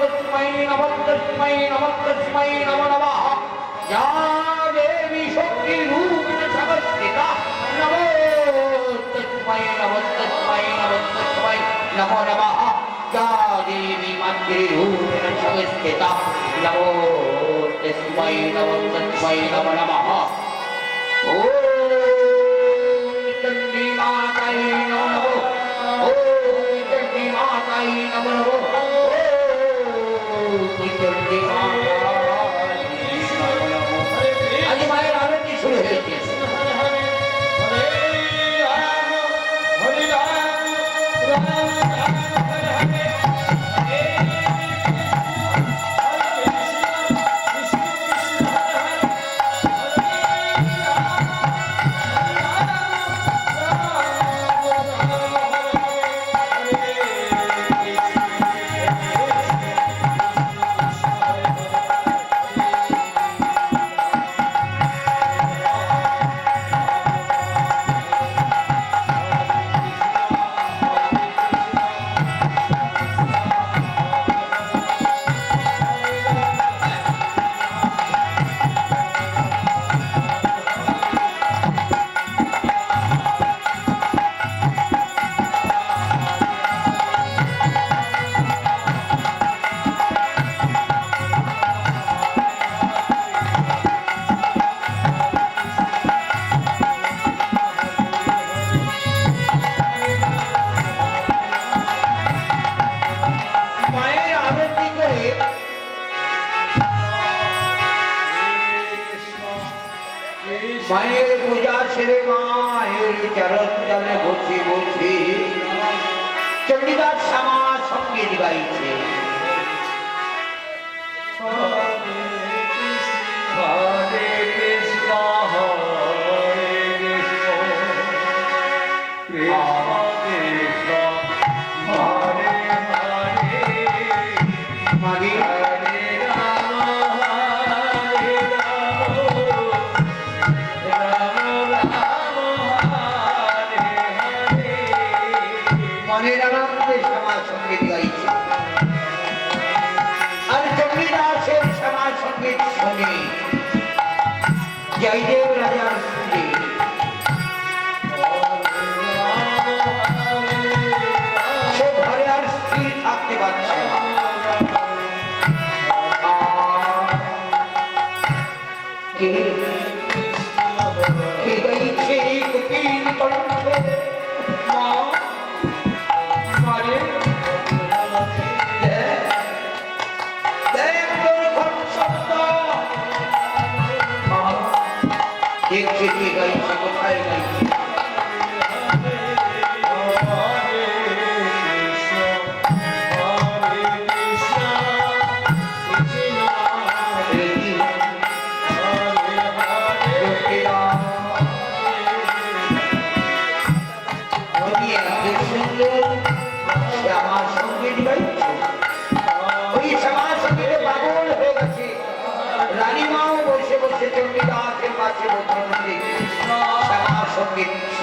तस्मै नमः तस्मै नमः तस्मै नमो। नमः या देवी शक्ति रूपिण नमो तस्मै नमः तस्मै नमः तस्मै नमो। नमः या देवी मन्त्रिरूपिण शमस्तिता नमो तस्मै नमः तस्मै नमो। नमः चण्डी मातायै नमो नमो। ओ चण्डि माताय नमो नमो। আজ মায়ের আরতি শুরু হয়েছে মায়ের মায়ের পূজা ছেড়ে মায়ের চরণ জলে বসে বসে। চণ্ডীদাস শ্যামা সংগীত গাইছে জয়দেব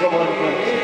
শ্রবণ করছে।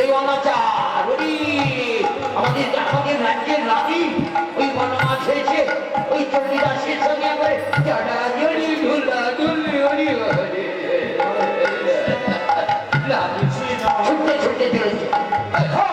এই অনাচার ওই আমাদের জাপানের রাজ্যের রানী ওই বনমাস হয়েছে ওই চণ্ডীদাসের সঙ্গে করে জড়াজড়ি চলেছে। হ্যাঁ।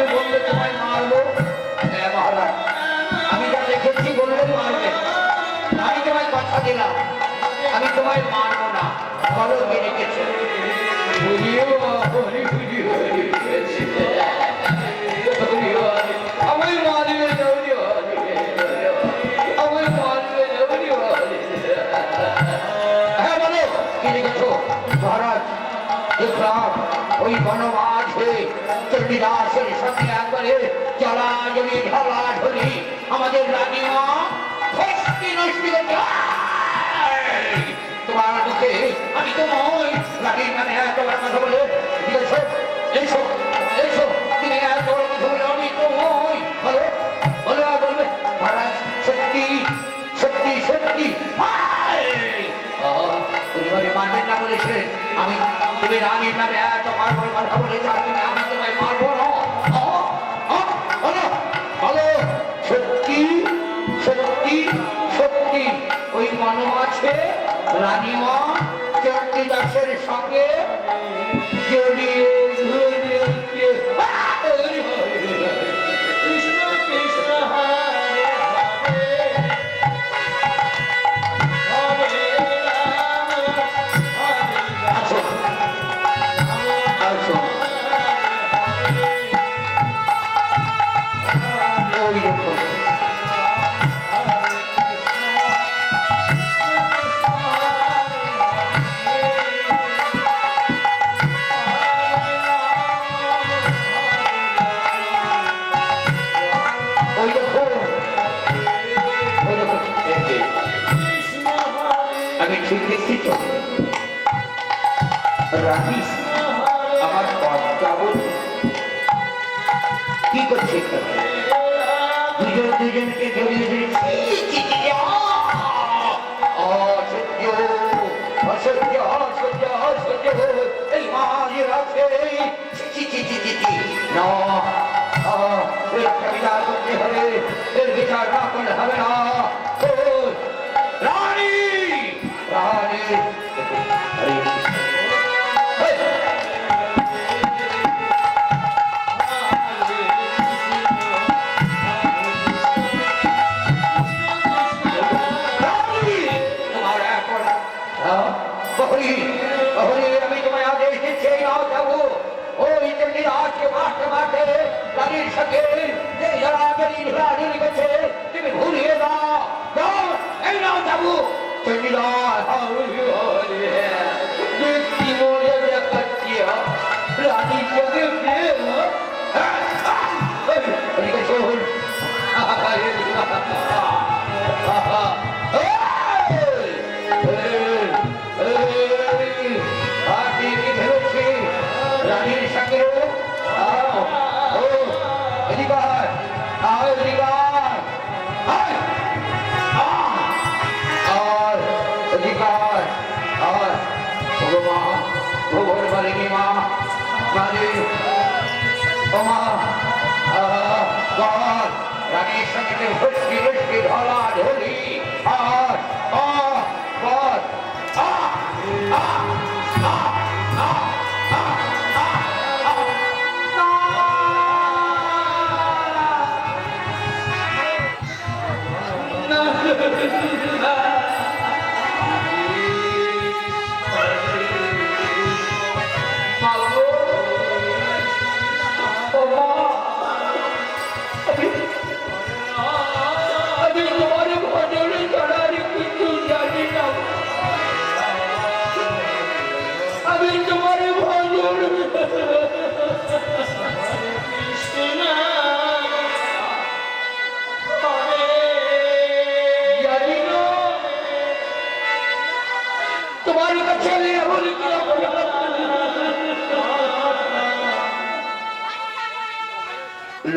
যাবে হ্যাঁ মহারাজ। আমি যা দেখেছি বললে মারবে। আমি তোমায় কথা দিলাম। আমি তোমায় মারবো না। বলো, কে রেখেছো বুঝিও হরি বুঝিও সন্ধ্যা করে চলা গেলি ঢলা ঢলি আমাদের রানীমা ষষ্ঠী নষ্টি আমি তো নয় রানীর মানে তোমার কথা না এর বিচার করতে হবে এর বিচার না করলে হবে না। বাটে বাটে গাড়ির সাথে যে যারা গাড়ির ভাড়া নিয়ে গেছে তুমি ঘুরিয়ে দাও দাও এই নাও যাবো ভক্তি ভক্তি ধরা ধর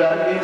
Thank you.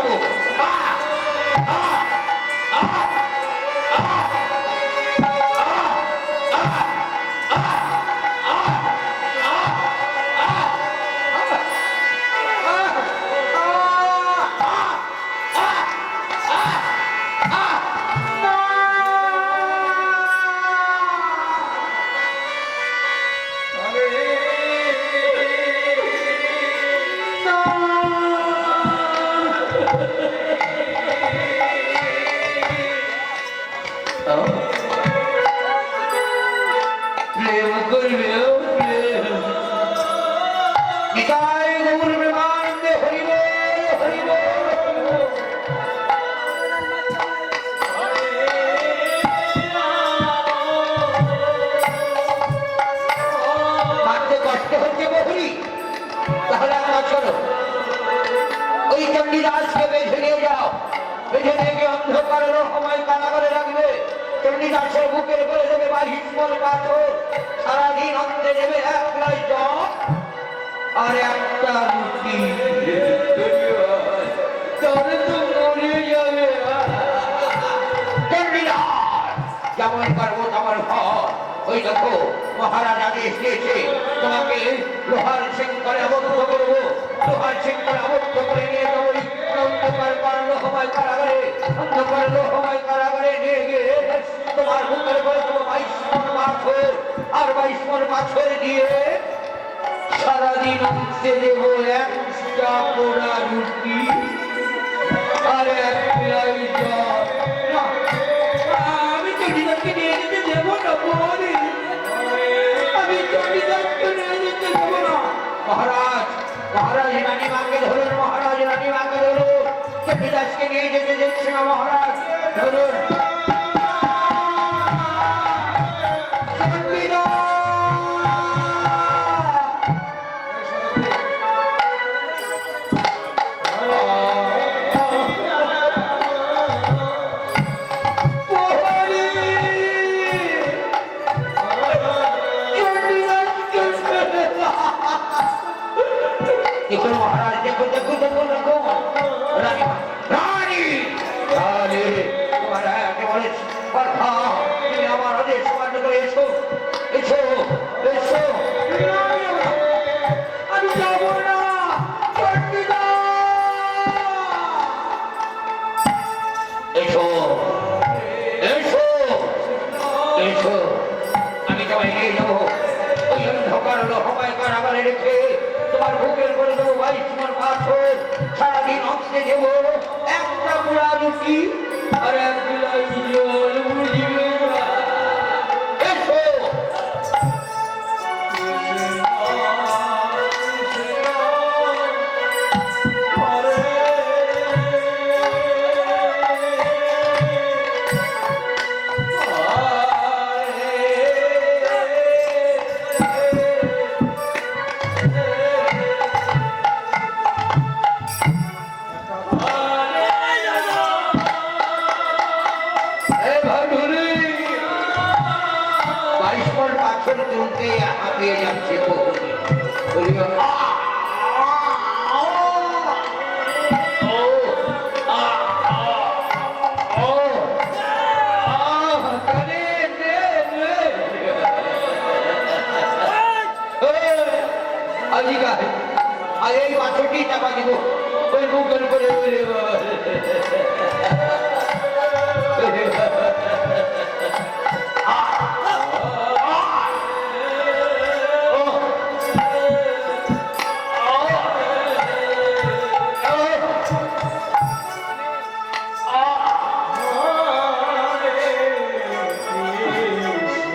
মারো চণ্ডীদাসের বুকের করে দেবে বাহিষ্মল পাথর। সারাদিন অন্তে দেবে এক গ্লাস জল। আর একটা রুটি। তবে যেমন পারব তেমন ফল ওই দেখো, মহারাজ আদেশ দিয়েছে তোমাকে লোহার শৃঙ্খলে আবদ্ধ করব। সারাদিন অংশে দেবো একটা পোড়া রুটি। আর এক আমি নিয়ে যেতে দেবো না আমি মহারাজ মহারাজ রানী মাকে ধরুন, মহারাজ রানী মাকে ধরুন। চণ্ডীদাসকে নিয়ে যেতে দিচ্ছে না মহারাজ? ধরুন। কারাগারে রেখে তোমার বুকের করে দেবো বাইশ তোমার পাথর, সারাদিন অংশে দেবো, একটা পুরা রুটি তুলতে হাঁপিয়ে যাচ্ছে বহুদিন